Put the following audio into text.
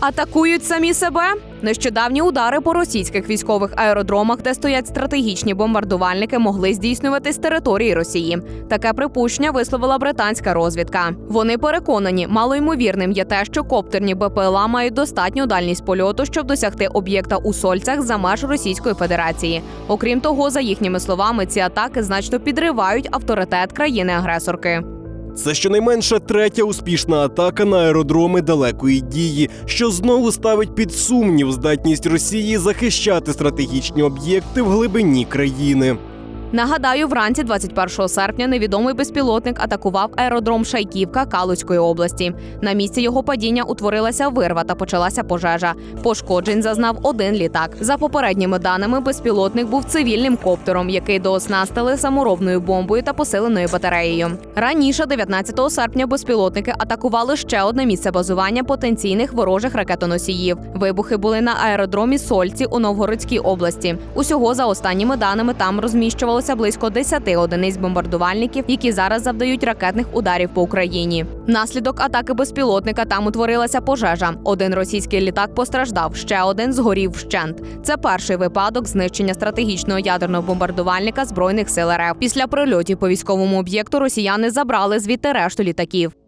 Атакують самі себе. Нещодавні удари по російських військових аеродромах, де стоять стратегічні бомбардувальники, могли здійснювати з території Росії. Таке припущення висловила британська розвідка. Вони переконані, малоймовірним є те, що коптерні БПЛА мають достатню дальність польоту, щоб досягти об'єкта у Сольцях за меж Російської Федерації. Окрім того, за їхніми словами, ці атаки значно підривають авторитет країни-агресорки. Це щонайменше третя успішна атака на аеродроми далекої дії, що знову ставить під сумнів здатність Росії захищати стратегічні об'єкти в глибині країни. Нагадаю, вранці 21 серпня невідомий безпілотник атакував аеродром Шайківка Калузької області. На місці його падіння утворилася вирва та почалася пожежа. Пошкоджень зазнав один літак. За попередніми даними, безпілотник був цивільним коптером, який дооснастили саморобною бомбою та посиленою батареєю. Раніше, 19 серпня, безпілотники атакували ще одне місце базування потенційних ворожих ракетоносіїв. Вибухи були на аеродромі Сольці у Новгородській області. Усього за останніми даними там розміщувалося близько 10 одиниць бомбардувальників, які зараз завдають ракетних ударів по Україні. Внаслідок атаки безпілотника там утворилася пожежа. Один російський літак постраждав, ще один згорів вщент. Це перший випадок знищення стратегічного ядерного бомбардувальника збройних сил РФ. Після прильотів по військовому об'єкту росіяни забрали звідти решту літаків.